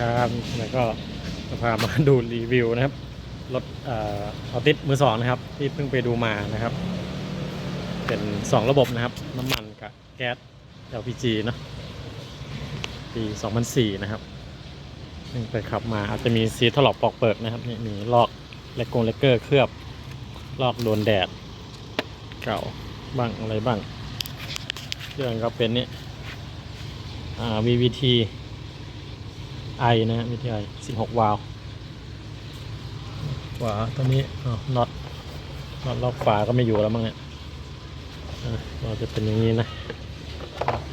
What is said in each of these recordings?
ครับแล้วก็จะพามาดูรีวิวนะครับรถเออติสมือสองนะครับ ที่เพิ่งไปดูมานะครับ เป็น 2 ระบบนะครับ น้ำมันกับแก๊ส LPG เนะปี 2004 นะครับเพิ่งไปขับมาอาจจะมีซีทถลอกปอกเปิดนะครับนี่มีลอกเลกกงเลกเกอร์เคลือบลอกโดนแดด เก่าบ้างอะไรบ้าง เครื่องก็เป็นนี่อ่า VVT i นะฮะ VVT i 16 วาล์วขวาตัวนี้อ๋อน็อตน็อตล็อกฝาก็ไม่อยู่แล้วมั้งเนี่ยอะเราจะเป็นอย่างนี้นะ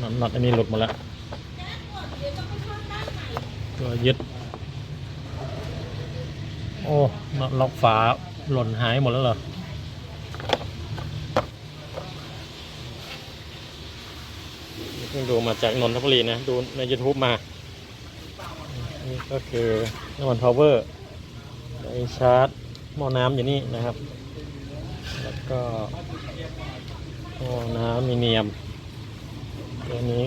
น็อตน็อตอันนี้หลุดหมดแล้ว ตัวยึด โอ้น็อตล็อกฝาหล่นหายหมดแล้วเหรอเพิ่งดูมาจากนนทบุรีนะ ดูใน YouTube มานี่ ก็คือน้ำมันพาวเวอร์ไดชาร์จหม้อน้ำอยู่นี่นะครับ แล้วก็หม้อน้ำมีเนียมตัวนี้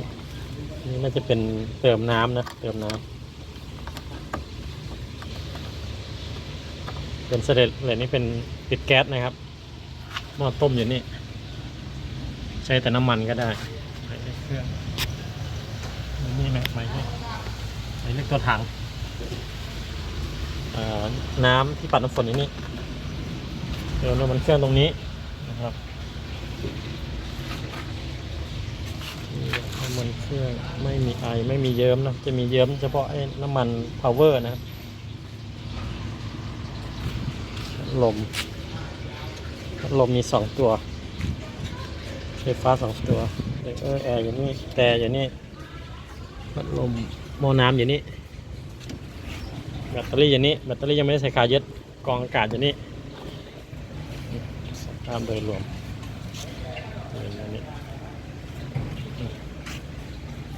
นี่น่าจะเป็นเติมน้ำนะ เติมน้ำเป็นเสด็จเลยนี่เป็นปิดแก๊สนะครับหม้อต้มอยู่นี่ใช้แต่น้ำมันก็ได้หมายเลขเครื่องนี่นะหมายเลขหมายเลขตัวถัง น้ำที่ปัดน้ำฝนอยู่นี่เดี๋ยวน้ำมันเครื่องตรงนี้นะครับน้ำมันเครื่องไม่มีไอไม่มีเยิ้มนะจะมีเยิ้มเฉพาะไอ้น้ำมันพาวเวอร์นะครับลมลมมีสองตัวไฟฟ้าสองตัวเด็กเออแอร์อยู่นี่แต่อยู่นี่พัดลมหม้อน้ำอยู่นี่ แบตเตอรี่อยู่นี่แบตเตอรี่ยังไม่ได้ใส่ขายึดกองอากาศอยู่นี่สภาพโดยรวมนี่อยู่นี่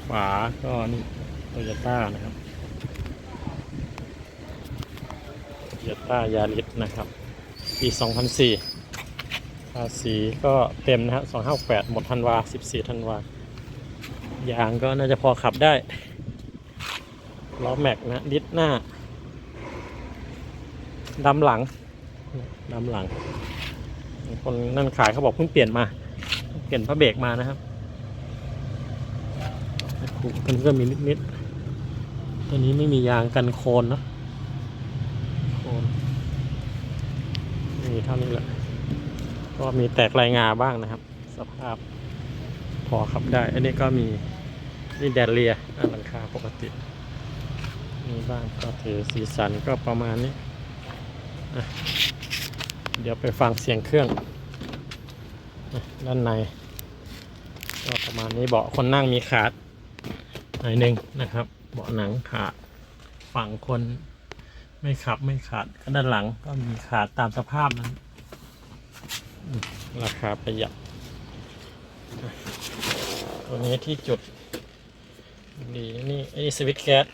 ฝาก็นี่โตโยต้านะครับโตโยต้ายาริสนะครับ ปี 2004ภาษีก็เต็มนะฮะสองห้าแปดหมดธันวาสิบสี่ธันวายางก็น่าจะพอขับได้ล้อแม็กนะดิสหน้า ดำหลังดำหลัง คนนั่นขายเขาบอกเพิ่งเปลี่ยนมา เปลี่ยนพระเบรกมานะครับผูกกันก็มีนิดๆตัวนี้ไม่มียางกันโคลนนะโคนมีเท่านี้แหละ ก็มีแตกลายงาบ้างนะครับ สภาพพอขับได้ อันนี้ก็มีนี่แดดเลียอะหลังคาปกติ มีบ้างก็ถือสีสันก็ประมาณนี้ เดี๋ยวไปฟังเสียงเครื่อง ด้านในก็ประมาณนี้เบาะคนนั่งมีขาดหน่อยหนึ่งนะครับ เบาะหนังขาดฝั่งคนไม่ขับไม่ขาดก็ด้านหลังก็มีขาดตามสภาพนั้น ราคาประหยัด ตัวนี้ที่จุด ดีนะนี่ไอ้สวิตช์แก๊ส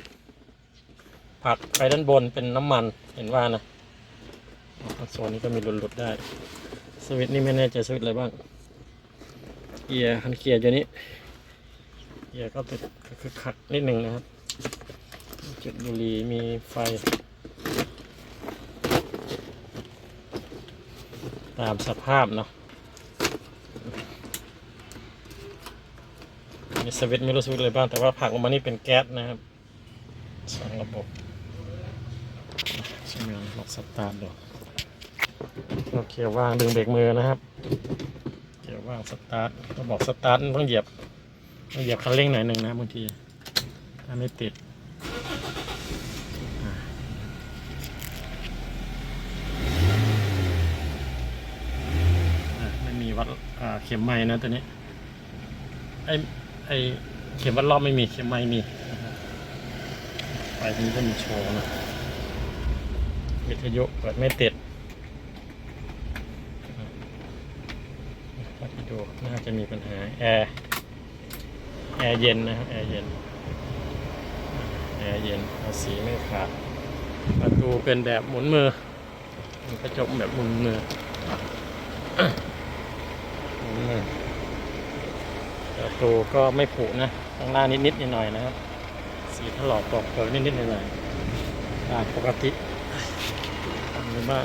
ผลักไปด้านบนเป็นน้ำมันเห็นว่านะ โซนนี้ก็มีหลุดๆได้ สวิตช์นี่ไม่แน่ใจสวิตช์อะไรบ้างเกียร์คันเกียร์อยู่นี้เกียร์ก็ติดคือขัดนิดหนึ่งนะครับ จุดบุหรี่มีไฟ ตามสภาพเนาะมีสวิตช์ไม่รู้สวิตช์อะไรบ้าง แต่ว่าผักออกมานี่เป็นแก๊สนะครับสองระบบใช่ไหมลองสตาร์ทดู โอเคว่างดึงเบรกมือนะครับ เกียร์ว่างสตาร์ทก็บอกสตาร์ทต้องเหยียบต้องเหยียบคันเร่งหน่อยหนึ่งนะบางทีถ้าไม่ติดไม่มีวัดเข็มไม้นะตัวนี้ ไอไอเข็มวัดรอบไม่มีเข็มไม้มีไฟตรงนี้ก็มีโชว์นะวิทยุเปิดไม่ติดวั ดูน่าจะมีปัญหาแอร์แอร์เย็นนะครับแอร์เย็นแอร์เย็นภาษีไม่ขาดประตูเป็นแบบหมุนมือกระจกแบบหมุนมืออืมประตูก็ไม่ผุนะข้างล่างนิดๆหน่อยๆนะครับ สีถลอกปอกเปลือกนิดๆหน่อยๆปกติทำนี้บ้าง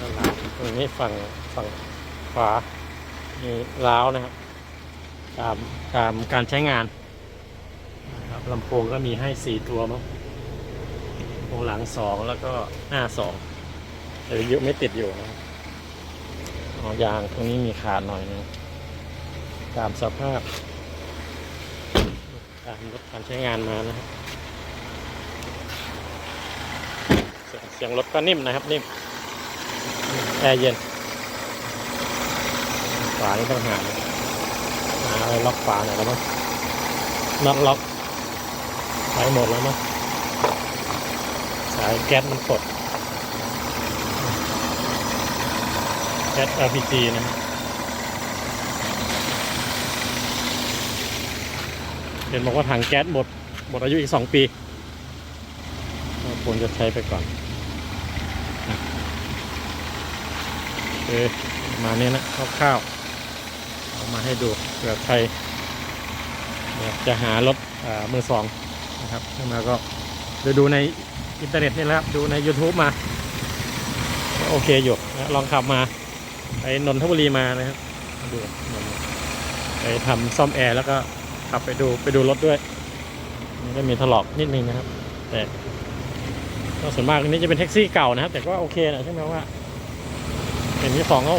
ด้านหน้า ตรงนี้ฝั่งฝั่งขวามีล้าวนะครับตามตามการใช้งานนะครับลำโพงก็มีให้สี่ตัวมั้งโพงหลังสองแล้วก็หน้าสองแต่ยุไม่ติดอยู่นะอ๋อยางตรงนี้มีขาดหน่อยนึงตามสภาพ ตามรถการใช้งานมานะครับเสียงรถก็นิ่มนะครับนิ่ม แอร์เย็นฝานี่ต้องหาหาอะไรล็อกฝาหน่อยแล้วมั้งน็อตล็อกไปหมดแล้วมั้งสายแก๊สมันกดแก๊ส LPG นะเห็นบอกว่าถังแก๊สหมด หมดอายุอีกสองปีควรจะใช้ไปก่อนอะโอเคประ มาณนี้ยนะคร่าวๆเอามาให้ดูเผื่อใครอยากจะหารถมือสองนะครับขึ้นมาก็ไปดูในอินเทอร์เน็ตนี่แหละครับ ดูใน YouTube มา โอเคอยู่นะลองขับมาไปนนทบุรีมานะครับดูไปทำซ่อมแอร์แล้วก็ขับไปดูไปดูรถด้วยนี่ก็มีถลอกนิดนึงนะครับ แต่ก็ส่วนมากอันนี้จะเป็นแท็กซี่เก่านะครับ แต่ก็โอเคนะใช่ไหมว่า เห็นที่ของเขา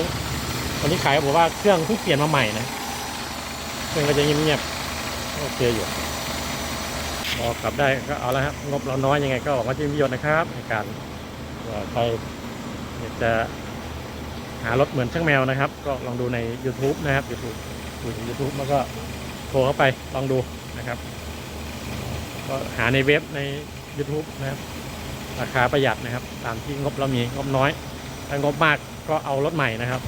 คนที่ขายบอกว่าเครื่องเพิ่งเปลี่ยนมาใหม่นะเครื่องก็จะเงียบๆก็โอเคอยู่พอกลับได้ก็เอาและครับงบเราน้อยยังไงก็หวังว่าจะมีประโยชน์นะครับในการเผื่อใครจะหารถเหมือนช่างแมวนะครับ ก็ลองดูใน YouTube นะครับ YouTube ดูใน YouTube แล้วก็โทรเข้าไปลองดูนะครับ ก็หาในเว็บใน YouTube นะครับ ราคาประหยัดนะครับ ตามที่งบเรามีงบน้อย ถ้างบมาก ก็เอารถใหม่นะครับ